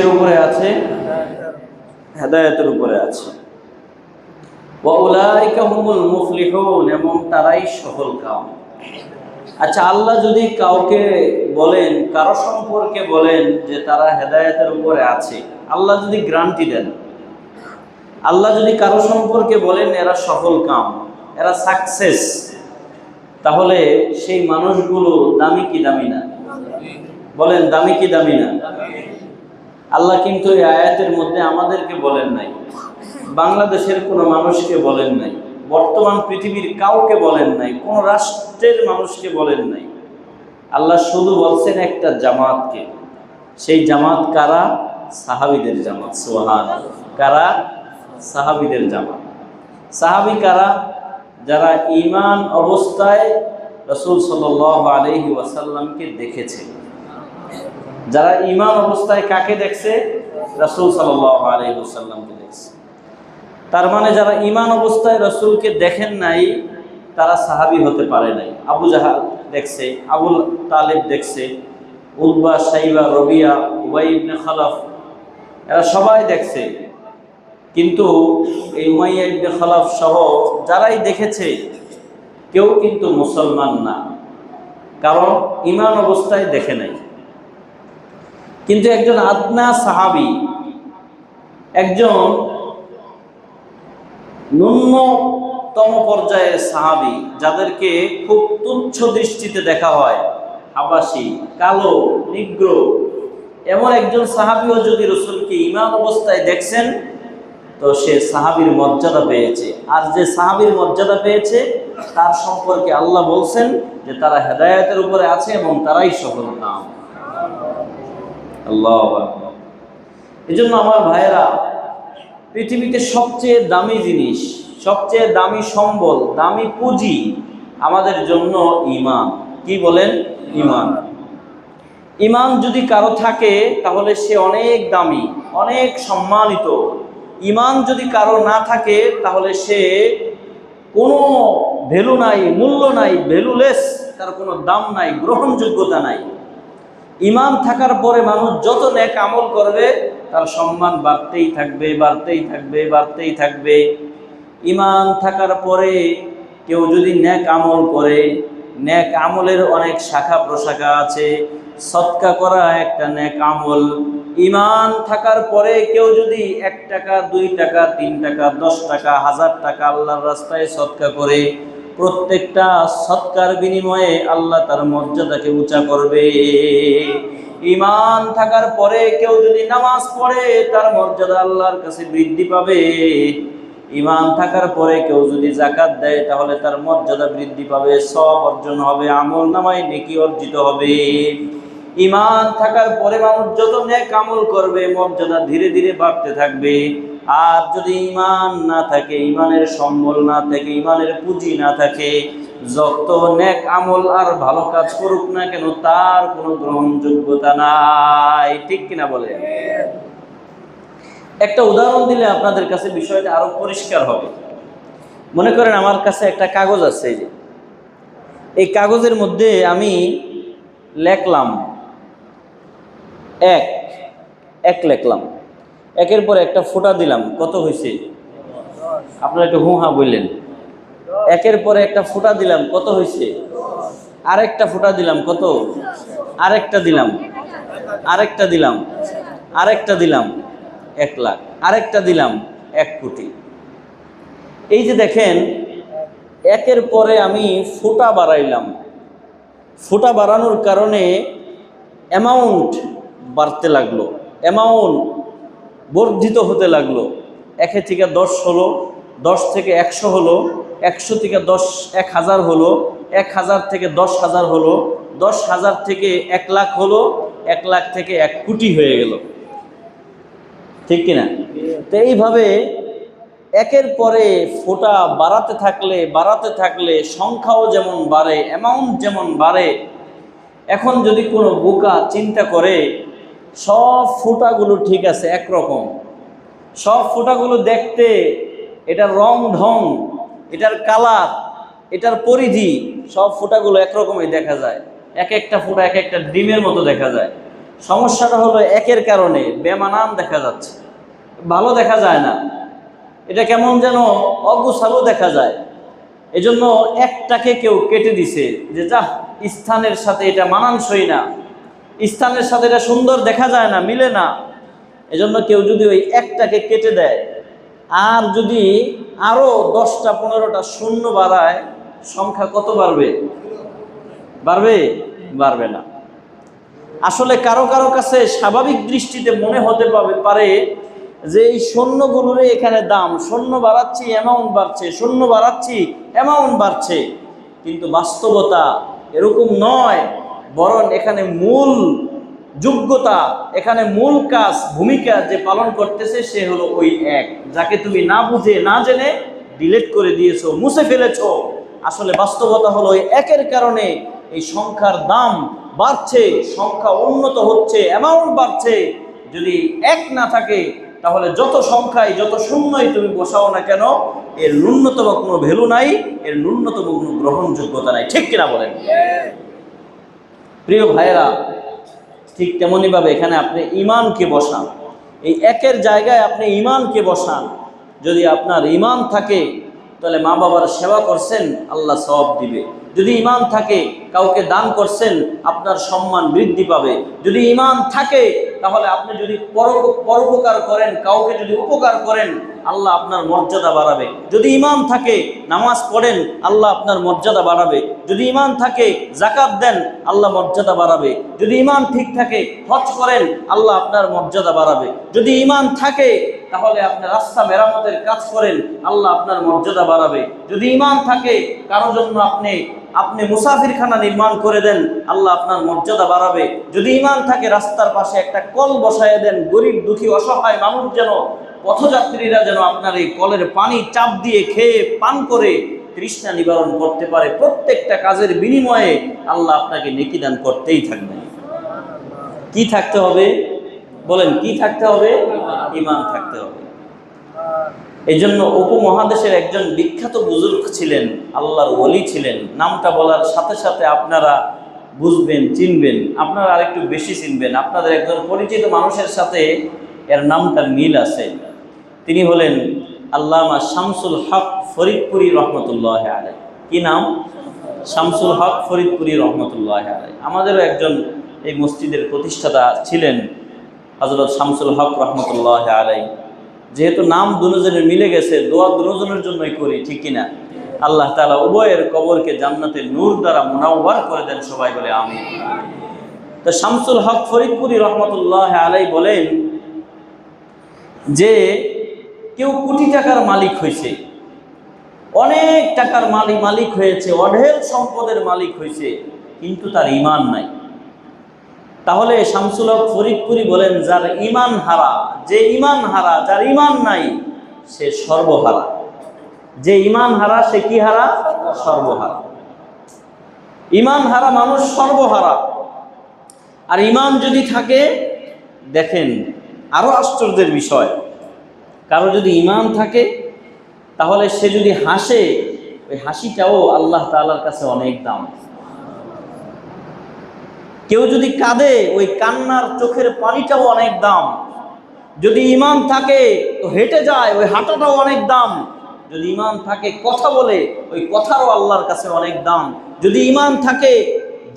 কিসের উপরে আছে? হেদায়তের উপরে আছে। এবং তারাই সফল কাম। আচ্ছা আল্লাহ যদি কাউকে বলেন, কারও সম্পর্কে বলেন যে তারা হেদায়েতের উপরে আছে, আল্লাহ যদি গ্রান্টি দেন। আল্লাহ যদি কারও সম্পর্কে বলেন, এরা সফল কাম, এরা সাকসেস, তাহলে সেই মানুষগুলো দামি কি দামি না? বলেন, দামি কি দামি না? আল্লাহ কিন্তু এই আয়াতের মধ্যে আমাদেরকে বলেন নাই। বাংলাদেশের কোনো মানুষকে বলেন নাই। বর্তমান পৃথিবীর কাউকে বলেন নাই। কোন রাষ্ট্রের মানুষকে বলেন নাই। আল্লাহ শুধু বলছেন একটা জামাতকে। সেই জামাত কারা? সাহাবিদের জামাত সোহান কারা? সাহাবিদের জামাত। সাহাবি কারা? যারা ইমান অবস্থায় রসুল সাল আলহি ওয়াসাল্লামকে দেখেছে। যারা ইমান অবস্থায় কাকে দেখছে? রসুল সাল আলহি ওয়াসাল্লামকে দেখছে। তার মানে যারা ইমান অবস্থায় রসুলকে দেখেন নাই, তারা সাহাবি হতে পারে নাই। আবু জাহাল দেখছে আবুল তালেব দেখছে উদ্বা সাইবা রবিয়া, উবাই ইবনে খালাফ, এরা সবাই দেখছে। কিন্তু এই উমাইয়া ইবনে খালাফ সহ যারাই দেখেছে, কেউ কিন্তু মুসলমান না। কারণ ইমান অবস্থায় দেখে নাই। কিন্তু একজন আদনা সাহাবি, একজন ন্যূনতম পর্যায়ের সাহাবি, যাদেরকে খুব তুচ্ছ দৃষ্টিতে দেখা হয় আবাসী কালো, নিগ্র। এমন একজন সাহাবিও যদি রসুলকে ইমান অবস্থায় দেখছেন, তো সে সাহাবির মর্যাদা পেয়েছে। আর যে সাহাবির মর্যাদা পেয়েছে, তার সম্পর্কে আল্লাহ বলছেন যে তারা হেদায়তের উপরে আছে এবং তারাই সফল নাম আল্লাহ এই জন্য আমার ভাইয়েরা, পৃথিবীতে সবচেয়ে দামি জিনিস, সবচেয়ে দামি সম্বল, দামি পুঁজি আমাদের জন্য ইমান কি বলেন? ইমান ইমান যদি কারও থাকে, তাহলে সে অনেক দামি, অনেক সম্মানিত। ইমান যদি কারও না থাকে, তাহলে সে কোনো ভ্যালু নাই, মূল্য নাই ভ্যালুলেস তার কোনো দাম নাই, গ্রহণযোগ্যতা নাই। ইমান থাকার পরে মানুষ যত ন্যাক আমল করবে, তার সম্মান বাড়তেই থাকবে বাড়তেই থাকবে বাড়তেই থাকবে। ইমান থাকার পরে কেউ যদি ন্যাক আমল করে ন্যাক আমলের অনেক শাখা প্রশাখা আছে, সৎকা করা একটা ন্যাক আমল। ইমান থাকার পরে কেউ যদি এক টাকা, দুই টাকা, তিন টাকা, দশ টাকা, হাজার টাকা আল্লাহর রাস্তায় সৎকা করে প্রত্যেকটা সৎকার বিনিময়ে আল্লাহ তার মর্যাদাকে উঁচা করবে। ইমান থাকার পরে কেউ যদি নামাজ পড়ে, তার মর্যাদা আল্লাহর কাছে বৃদ্ধি পাবে। ইমান থাকার পরে কেউ যদি জাকাত দেয়, তাহলে তার মর্যাদা বৃদ্ধি পাবে, সব অর্জন হবে, আমল নামায় নেকি অর্জিত হবে। ইমান থাকার পরে মানুষ যত ন্যাক আমল করবে, মর্যাদা ধীরে ধীরে বাড়তে থাকবে। আর যদি ইমান না থাকে ইমানের সম্বল না থাকে ইমানের পুঁজি না থাকে, যত ন্যাক আমল আর ভালো কাজ করুক না কেন, তার কোনো গ্রহণযোগ্যতা নাই। ঠিক কিনা বলে একটা উদাহরণ দিলে আপনাদের কাছে বিষয়টা আরও পরিষ্কার হবে। মনে করেন আমার কাছে একটা কাগজ আছে এই কাগজের মধ্যে আমি লেখলাম এক এক লেখলাম। একের পর একটা ফোঁটা দিলাম। কত হয়েছে? আপনারা একটু হু হা বললেন। একের পরে একটা ফোঁটা দিলাম। কত হয়েছে? আরেকটা ফোঁটা দিলাম। কত? আরেকটা দিলাম। আরেকটা দিলাম। আরেকটা দিলাম। এক লাখ। আরেকটা দিলাম। এক কোটি। এই যে দেখেন, একের পরে আমি ফোঁটা বাড়াইলাম। ফোঁটা বাড়ানোর কারণে অ্যামাউন্ট বাড়তে লাগল। অ্যামাউন্ট বর্ধিত হতে লাগল। একে থেকে দশ হলো, দশ থেকে একশো হলো, একশো থেকে দশ এক হাজার হলো, এক হাজার থেকে দশ হাজার হলো, দশ হাজার থেকে এক লাখ হলো, এক লাখ থেকে এক কোটি হয়ে গেল। ঠিক কিনা? তো এইভাবে একের পরে ফোটা বাড়াতে থাকলে বাড়াতে থাকলে সংখ্যাও যেমন বাড়ে অ্যামাউন্ট যেমন বাড়ে, এখন যদি কোনো বোকা চিন্তা করে সব ফোঁটাগুলো ঠিক আছে, একরকম। সব ফোঁটাগুলো দেখতে এটার রং ঢং, এটার কালার, এটার পরিধি, সব ফোঁটাগুলো একরকমই দেখা যায়। এক একটা ফোঁটা এক একটা ডিমের মতো দেখা যায়। সমস্যাটা হলো একের কারণে বেমানান দেখা যাচ্ছে। ভালো দেখা যায় না। এটা কেমন যেন অগুছালো দেখা যায়। এজন্য একটাকে কেউ কেটে দিছে যে যা স্থানের সাথে এটা মানানসই না। স্থানের সাথে এটা সুন্দর দেখা যায় না, মিলে না। এজন্য কেউ যদি ওই একটাকে কেটে দেয়, আর যদি আরও দশটা, পনেরোটা শূন্য বাড়ায়, সংখ্যা কত বাড়বে? বাড়বে? বাড়বে না। আসলে কারও কারও কাছে স্বাভাবিক দৃষ্টিতে মনে হতে পাবে পারে যে এই সৈন্যগুলোরে এখানে দাম। সৈন্য বাড়াচ্ছি অ্যামাউন্ট বাড়ছে। শূন্য বাড়াচ্ছি অ্যামাউন্ট বাড়ছে। কিন্তু বাস্তবতা এরকম নয়। বরং এখানে মূল যোগ্যতা, এখানে মূল কাজ, ভূমিকা যে পালন করতেছে, সে হলো ওই এক। যাকে তুমি না বুঝে, না জেনে ডিলেট করে দিয়েছ, মুছে ফেলেছো। আসলে বাস্তবতা হলো ওই একের কারণে এই সংখ্যার দাম বাড়ছে, সংখ্যা উন্নত হচ্ছে অ্যামাউন্ট বাড়ছে। যদি এক না থাকে, তাহলে যত সংখ্যায়, যত শূন্যই তুমি বসাও না কেন, এর ন্যূনতম কোনো ভ্যালু নাই, এর ন্যূনতম কোনো গ্রহণযোগ্যতা নাই। ঠিক কিনা বলেন? প্রিয় ভাইরা ঠিক তেমনইভাবে এখানে আপনি ইমানকে বসান। এই একের জায়গায় আপনি ইমানকে বসান। যদি আপনার ইমান থাকে, তাহলে মা বাবার সেবা করছেন, আল্লাহ সব দিবে। যদি ইমান থাকে, কাউকে দান করছেন, আপনার সম্মান বৃদ্ধি পাবে। যদি ইমান থাকে, তাহলে আপনি যদি পরোপ- পরোপকার করেন, কাউকে যদি উপকার করেন, আল্লাহ আপনার মর্যাদা বাড়াবে। যদি ইমান থাকে, নামাজ পড়েন, আল্লাহ আপনার মর্যাদা বাড়াবে। যদি ইমান থাকে জাকাত দেন, আল্লাহ মর্যাদা বাড়াবে। যদি ইমান ঠিক থাকে, হজ করেন, আল্লাহ আপনার মর্যাদা বাড়াবে। যদি ইমান থাকে, তাহলে আপনি রাস্তা মেরামতের কাজ করেন, আল্লাহ আপনার মর্যাদা বাড়াবে। যদি ইমান থাকে, কারও জন্য আপনি আপনি মুসাফিরখানা নির্মাণ করে দেন, আল্লাহ আপনার মর্যাদা বাড়াবে। যদি ইমান থাকে, রাস্তার পাশে একটা কল বসায় দেন, গরিব, দুঃখী, অসহায় মানুষ যেন, পথযাত্রীরা যেন আপনার এই কলের পানি চাপ দিয়ে খেয়ে, পান করে, তৃষ্ণা নিবারণ করতে পারে। প্রত্যেকটা কাজের বিনিময়ে আল্লাহ আপনাকে নেকি দান করতেই থাকবে। কি থাকতে হবে? বলেন, কি থাকতে হবে? ইমান থাকতে হবে। এই জন্য উপমহাদেশের একজন বিখ্যাত বুজুর্গ ছিলেন, আল্লাহর ওলি ছিলেন। নামটা বলার সাথে সাথে আপনারা বুঝবেন, চিনবেন। আপনারা আরেকটু বেশি চিনবেন। আপনাদের একজন পরিচিত মানুষের সাথে এর নামটার মিল আছে। তিনি হলেন আল্লামা শামসুল হক ফরিদপুরি রহমতুল্লাহ আলাই কি নাম? শামসুল হক ফরিদপুরি রহমতুল্লাহ আলাই আমাদেরও একজন এই মসজিদের প্রতিষ্ঠাতা ছিলেন হজরত শামসুল হক রহমতুল্লাহ আলাই যেহেতু নাম দুজনের মিলে গেছে, দোয়া দুজনের জন্যই করি, ঠিক কিনা? আল্লাহ তালা উভয়ের কবরকে জান্নাতের নূর দ্বারা মুনাওয়ার করে দেন সবাই বলে আমি তো শামসুল হক ফরিদপুরি রহমতুল্লাহ আলাই বলেন যে, কেউ কোটি টাকার মালিক হয়েছে, অনেক টাকার মালিক মালিক হয়েছে, অঢেল সম্পদের মালিক হয়েছে, কিন্তু তার ইমান নাই। তাহলে শামসুলক ফরিদপুরি বলেন, যার ইমান হারা, যে ইমান হারা, যার ইমান নাই, সে সর্বহারা। যে ইমান হারা, সে কি হারা? সর্বহারা। ইমান হারা মানুষ সর্বহারা। আর ইমান যদি থাকে, দেখেন, আরও আশ্চর্যের বিষয়। কারও যদি ইমান থাকে, তাহলে সে যদি হাসে, ওই হাসিটাও আল্লাহ তাআলার কাছে অনেক দাম। কেউ যদি কাঁদে, ওই কান্নার চোখের পানিটাও অনেক দাম। যদি ইমান থাকে, তো হেঁটে যায়, ওই হাঁটাটাও অনেক দাম। যদি ইমান থাকে, কথা বলে, ওই কথারও আল্লাহর কাছে অনেক দাম। যদি ইমান থাকে,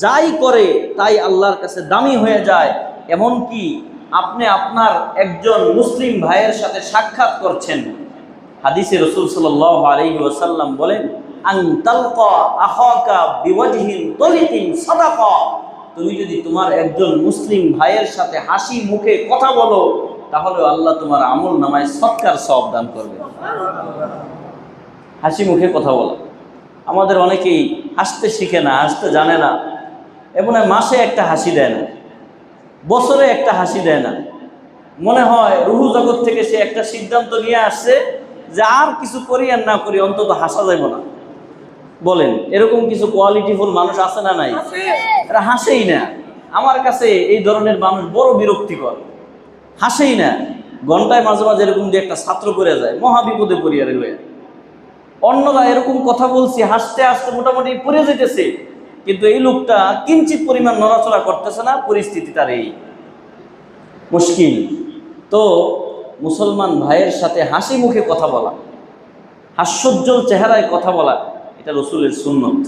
যাই করে, তাই আল্লাহর কাছে দামি হয়ে যায়। এমনকি আপনি আপনার একজন মুসলিম ভাইয়ের সাথে সাক্ষাৎ করছেন। হাদিসে রসুল আলাইহি ওয়াসাল্লাম বলেন, আন তালকা আখাকা বিওয়াজহিন তলিকিন সাদাকা। তুমি যদি তোমার একজন মুসলিম ভাইয়ের সাথে হাসি মুখে কথা বলো, তাহলে আল্লাহ তোমার আমল নামায় সৎকার সব দান করবে। হাসি মুখে কথা বলা। আমাদের অনেকেই হাসতে শিখে না, হাসতে জানে না। এমন মাসে একটা হাসি দেয় না, বছরে একটা হাসি দেয় না। মনে হয় রুহু জগৎ থেকে সে একটা সিদ্ধান্ত নিয়ে আসছে যে আর কিছু করি আর না করি, অন্তত হাসা যাইব না। বলেন এরকম কিছু কোয়ালিটিফুল মানুষ আছে না নাই? এরা হাসেই না। আমার কাছে এই ধরনের মানুষ বড় বিরক্তিকর। হাসেই না। ঘন্টায় মাঝে মাঝে এরকম দিয়ে একটা ছাত্র করে যায় মহা বিপদে পড়িয়া রইল অন্যরা এরকম কথা বলছি হাসতে হাসতে মোটামুটি পড়ে যেতেছে কিন্তু এই লোকটা কিঞ্চিত পরিমাণ নড়াচড়া করতেছে না পরিস্থিতি তার এই। মুশকিল। তো মুসলমান ভাইয়ের সাথে হাসি মুখে কথা বলা হাস্যোজ্জ্বল চেহারায় কথা বলা এটা রসুলের সুন্নত।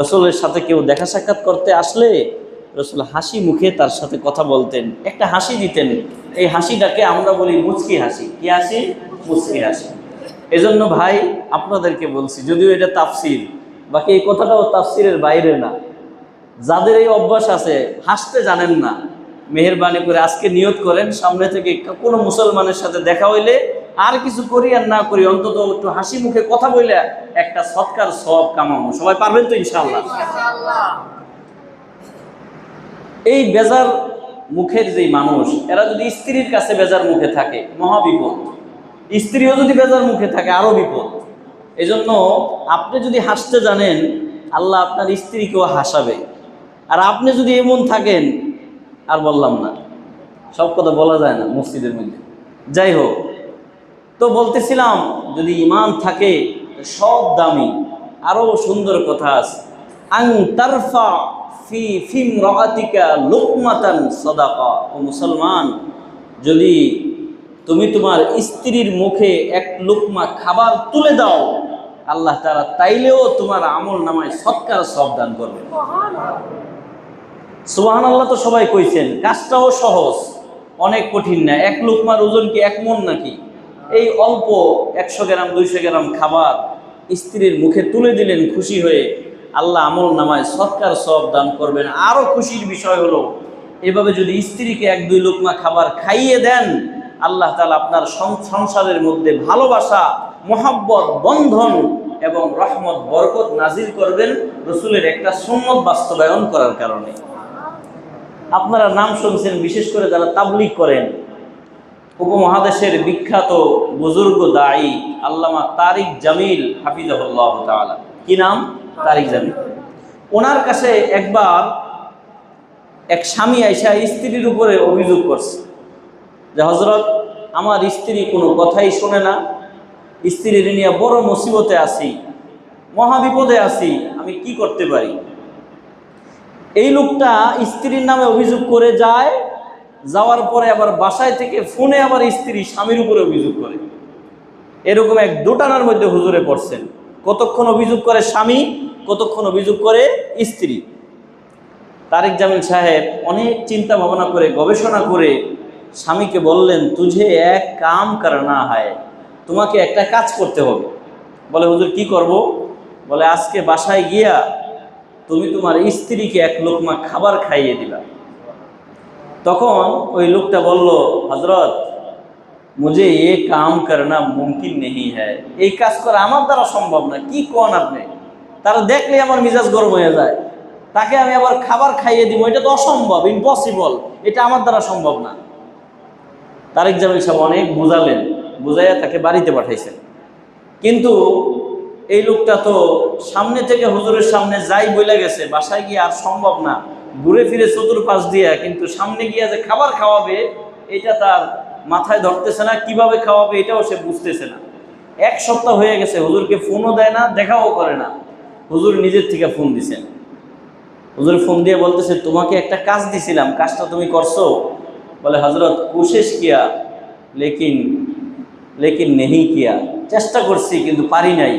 রসুলের সাথে কেউ দেখা সাক্ষাৎ করতে আসলে রসুল হাসি মুখে তার সাথে কথা বলতেন। একটা হাসি দিতেন। এই হাসিটাকে আমরা বলি মুচকি হাসি। কি হাসি? মুচকি হাসি। এজন্য ভাই, আপনাদেরকে বলছি, যদিও এটা তাফসির, বাকি এই কথাটাও তাফসিরের বাইরে না। যাদের এই অভ্যাস আছে, হাসতে জানেন না। মেহরবানি করে আজকে নিয়ত করেন, সামনে থেকে কোনো মুসলমানের সাথে দেখা হইলে আর কিছু করি আর না করি, অন্তত একটু হাসি মুখে কথা বলে একটা সৎকার সব কামাবো। সবাই পারবেন তো ইনশাল্লাহ এই বেজার মুখের যেই মানুষ, এরা যদি স্ত্রীর কাছে বেজার মুখে থাকে মহাবিপদ স্ত্রীও যদি বেজার মুখে থাকে, আরও বিপদ। এজন্য আপনি যদি হাসতে জানেন, আল্লাহ আপনার স্ত্রীকেও হাসাবে। আর আপনি যদি এমন থাকেন, আর বললাম না। সব কথা বলা যায় না মসজিদের মধ্যে। যাই হোক তো বলতেছিলাম, যদি ইমান থাকে সব দামি, আরও সুন্দর কথা আছে। আং তারফা ফি ফিম রাতিকা লোকমাতান সদাকা। ও মুসলমান, যদি তুমি তোমার স্ত্রীর মুখে এক লোকমা খাবার তুলে দাও, আল্লাহ তারা তাইলেও তোমার আমল নামায় সৎকার সব দান করবে। সুবাহান আল্লাহ তো সবাই কইছেন, কাজটাও সহজ, অনেক কঠিন না, এক লোকমার ওজন কি এক মন নাকি? এই অল্প একশো গ্রাম, দুইশো গ্রাম খাবার স্ত্রীর মুখে তুলে দিলেন খুশি হয়ে আল্লাহ আমল নামায় সৎকার সব দান করবেন। আরও খুশির বিষয় হলো, এভাবে যদি স্ত্রীকে এক দুই লোকমা খাবার খাইয়ে দেন, আল্লাহ তালা আপনার সংসারের মধ্যে ভালোবাসা, মহাব্বত, বন্ধন এবং রহমত, বরকত নাজির করবেন রসুলের একটা সুন্নত বাস্তবায়ন করার কারণে। আপনারা নাম শুনছেন, বিশেষ করে যারা তাবলিগ করেন উপমহাদেশের বিখ্যাত বুজুর্গ দায়ী আল্লামা তারিক জামিল হাফিজাহুল্লাহ তাআলা। কি নাম? তারিক জামিল। ওনার কাছে একবার এক স্বামী আইসা স্ত্রীর উপরে অভিযোগ করছে যে হজরত আমার স্ত্রী কোনো কথাই শোনে না। স্ত্রীর নিয়ে বড় মুসিবতে আছি মহাবিপদে আছি, আমি কি করতে পারি? এই লোকটা স্ত্রীর নামে অভিযোগ করে যায় যাওয়ার পরে আবার বাসায় থেকে ফোনে আবার স্ত্রী স্বামীর উপরে অভিযোগ করে। এরকম এক দোটানার মধ্যে হুজুরে পড়ছেন। কতক্ষণ অভিযোগ করে স্বামী, কতক্ষণ অভিযোগ করে স্ত্রী। তারেক জামিল সাহেব অনেক চিন্তা ভাবনা করে গবেষণা করে স্বামীকে বললেন, তুঝে এক কাম করা না হয়, তোমাকে একটা কাজ করতে হবে। বলে, হুজুর, কি করব? বলে, আজকে বাসায় গিয়া তুমি তোমার স্ত্রীকে এক লোকমা খাবার খাইয়ে দিলা। তখন ওই লোকটা বলল হজরত মুঝে এ কাম করনা মুমকিন নেই হ্যায়। এই কাজ করা আমার দ্বারা সম্ভব না, কি কন আপনি? তারা দেখলে আমার মিজাজ গরম হয়ে যায়। তাকে আমি আবার খাবার খাইয়ে দিব, এটা তো অসম্ভব ইম্পসিবল এটা আমার দ্বারা সম্ভব না। তারেক জামিল সাহেব অনেক বুঝালেন, বুঝাইয়া তাকে বাড়িতে পাঠাইছেন। কিন্তু এই লোকটা তো সামনে থেকে হুজুরের সামনে যাই বলে গেছে, বাসায় গিয়ে আর সম্ভব না। ঘুরে ফিরে চতুর্পাশ দিয়া, কিন্তু সামনে গিয়ে যে খাবার খাওয়াবে, এটা তার মাথায় ধরতেছে না, কীভাবে খাওয়াবে এটাও সে বুঝতেছে না। এক সপ্তাহ হয়ে গেছে, হুজুরকে ফোনও দেয় না, দেখাও করে না। হুজুর নিজের থেকে ফোন দিছেন হুজুর ফোন দিয়ে বলতেছে, তোমাকে একটা কাজ দিছিলাম, কাজটা তুমি করছ? বলে হজরত কোশেষ কিয়া, লেকিন লেকিন নেহি কিয়া, চেষ্টা করছি কিন্তু পারি নাই।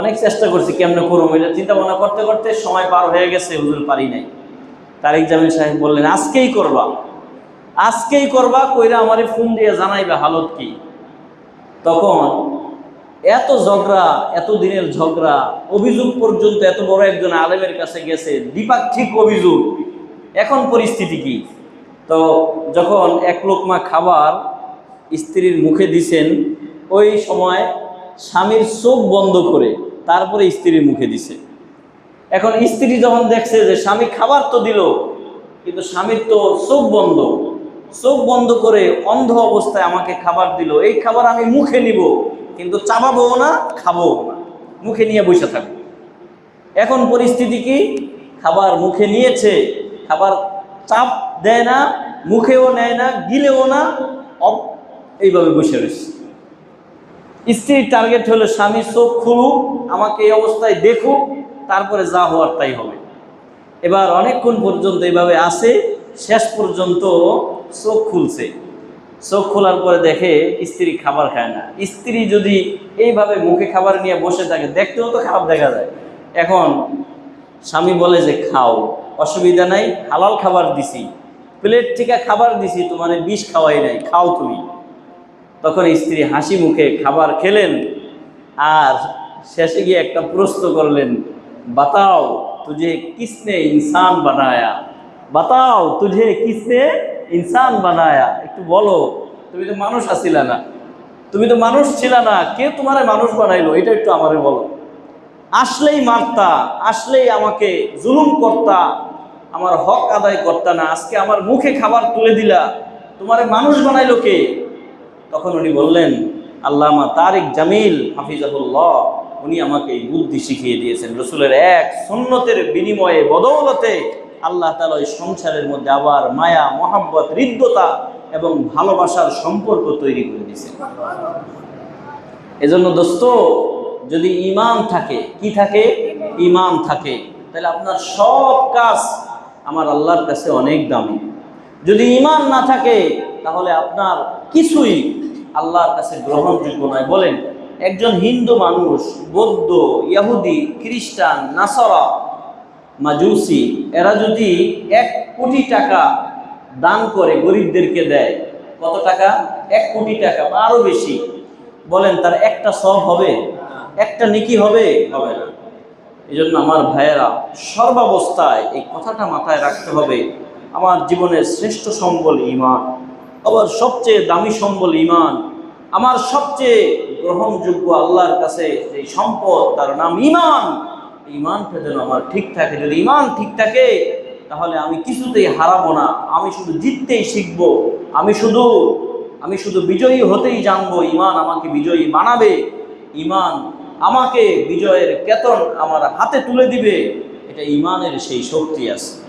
অনেক চেষ্টা করছি, কেমনে করব এটা চিন্তা ভাবনা করতে করতে সময় পার হয়ে গেছে, হুজুর পারি নাই। তারিক জামিল সাহেব বললেন, আজকেই করবা। আজকেই করবা, কইরা আমারে ফোন দিয়ে জানাইবে, হালত কি? তখন এত ঝগড়া, এত দিনের ঝগড়া, অভিযোগ পর্যন্ত এত বড় একজন আলেমের কাছে গেছে দ্বিপাক্ষিক অভিযোগ, এখন পরিস্থিতি কি? তো যখন এক লোকমা খাবার স্ত্রীর মুখে দিছেন, ওই সময় স্বামীর চোখ বন্ধ করে তারপরে স্ত্রীর মুখে দিছে। এখন স্ত্রী যখন দেখছে যে স্বামী খাবার তো দিল, কিন্তু স্বামীর তো চোখ বন্ধ। চোখ বন্ধ করে অন্ধ অবস্থায় আমাকে খাবার দিল। এই খাবার আমি মুখে নিব, কিন্তু চাবাবো না খাব না। মুখে নিয়ে বসে থাকব। এখন পরিস্থিতি কি? খাবার মুখে নিয়েছে, খাবার চাপ দেয় না, মুখেও নেয় না, গিলেও না এইভাবে বসে রয়েছে। স্ত্রীর টার্গেট হলো স্বামী চোখ খুলুক, আমাকে এই অবস্থায় দেখুক তারপরে যা হওয়ার তাই হবে। এবার অনেকক্ষণ পর্যন্ত এইভাবে আসে শেষ পর্যন্ত চোখ খুলছে। চোখ খোলার পরে দেখে স্ত্রী খাবার খায় না। স্ত্রী যদি এইভাবে মুখে খাবার নিয়ে বসে থাকে, দেখতেও তো খারাপ দেখা যায়। এখন স্বামী বলে যে, খাও, অসুবিধা নাই, হালাল খাবার দিছি। প্লেট থেকে খাবার দিছি তোমার বিষ খাওয়াই নাই, খাও তুমি। তখন স্ত্রী হাসি মুখে খাবার খেলেন আর শেষে গিয়ে একটা প্রশ্ন করলেন বাতাও তুঝে কিসনে ইনসান বানায়া বাতাও তুঝে কিসনে ইনসান বানায়া একটু বলো, তুমি তো মানুষ আছিলা না। তুমি তো মানুষ ছিল না, কে তোমারে মানুষ বানাইলো? এটা একটু আমারে বলো। আসলেই মারতা, আসলেই আমাকে জুলুম করতা, আমার হক আদায় করতা না, আজকে আমার মুখে খাবার তুলে দিলা। তোমারে মানুষ বানাইলো কে? তখন উনি বললেন, আল্লামা তারিক জামিল হাফিজাহুল্লাহ। উনি আমাকে এই বুদ্ধি শিখিয়ে দিয়েছেন। রসুলের এক সুন্নতের বিনিময়ে, বদৌলতে আল্লাহ তালা ওই সংসারের মধ্যে আবার মায়া, মহাব্বত, হৃদ্যতা এবং ভালোবাসার সম্পর্ক তৈরি করে দিয়েছেন। এজন্য দোস্ত, যদি ইমান থাকে, কি থাকে? ইমান থাকে। তাহলে আপনার সব কাজ আমার আল্লাহর কাছে অনেক দামি। যদি ইমান না থাকে, তাহলে আপনার কিছুই আল্লাহর কাছে গ্রহণযোগ্য নয়। বলেন একজন হিন্দু মানুষ, বৌদ্ধ ইয়াহুদি খ্রিস্টান, নাসরা, মাজুসি, এরা যদি এক কোটি টাকা দান করে গরিবদেরকে দেয়, কত টাকা? এক কোটি টাকা বা আরও বেশি। বলেন, তার একটা সব হবে? একটা নিকি হবে? হবে না। এই জন্য আমার ভাইয়েরা, সর্বাবস্থায় এই কথাটা মাথায় রাখতে হবে। আমার জীবনের শ্রেষ্ঠ সম্বল ইমান আবার সবচেয়ে দামি সম্বল ইমান আমার সবচেয়ে গ্রহণযোগ্য আল্লাহর কাছে যে সম্পদ, তার নাম ইমান ইমানটা যেন আমার ঠিক থাকে। যদি ইমান ঠিক থাকে, তাহলে আমি কিছুতেই হারাবো না। আমি শুধু জিততেই শিখব। আমি শুধু আমি শুধু বিজয়ী হতেই জানব ইমান আমাকে বিজয়ী বানাবে। ইমান আমাকে বিজয়ের কেতন আমার হাতে তুলে দিবে। এটা ইমানের সেই শক্তি আছে।